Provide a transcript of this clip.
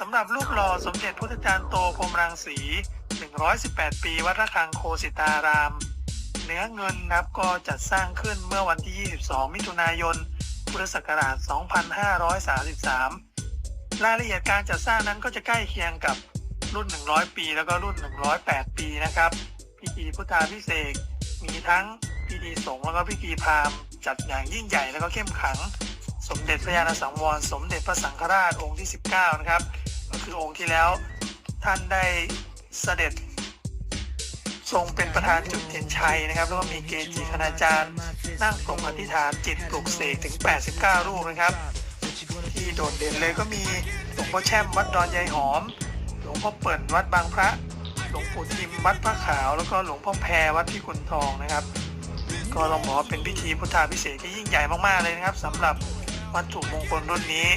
สำหรับรูปหล่อสมเด็จพุทธจารย์โตพรมรังสี 118 ปีวัดระฆังโคสิตาราม เนื้อเงินนะครับก็จัดสร้างขึ้นเมื่อวันที่ 22 มิถุนายน พุทธศักราช 2533 รายละเอียดการจัดสร้างนั้นก็จะใกล้เคียงกับรุ่น 100 ปี แล้วก็รุ่น 108 ปีนะครับ พิธีพุทธาพิเศษมีทั้งพิธีสงฆ์แล้วก็พิธีพราหมณ์จัดอย่างยิ่งใหญ่แล้วก็เข้มขัง สมเด็จพระญาณสังวร สมเด็จพระสังฆราชองค์ที่ 19 นะครับ ก็คือองค์ที่แล้ว ท่านได้เสด็จ ทรงเป็นประธานจุดเทียนชัยนะครับ แล้วก็มีเกจิคณาจารย์ นั่งปรงอธิษฐานจิตปลุกเสกถึง 89 รูปนะครับ ที่โดดเด่นเลยก็มีหลวงพ่อแช่มวัดดอนยายหอม หลวงพ่อเปิ่นวัดบางพระหลวงปู่ทิมวัดพระขาว แล้วก็หลวงพ่อแพรวัดพิกุลทองนะครับ ก็ลองบอกว่าเป็นพิธีพุทธาพิเศษที่ยิ่งใหญ่มากๆเลยนะครับสำหรับวัตถุมงคลรุ่นนี้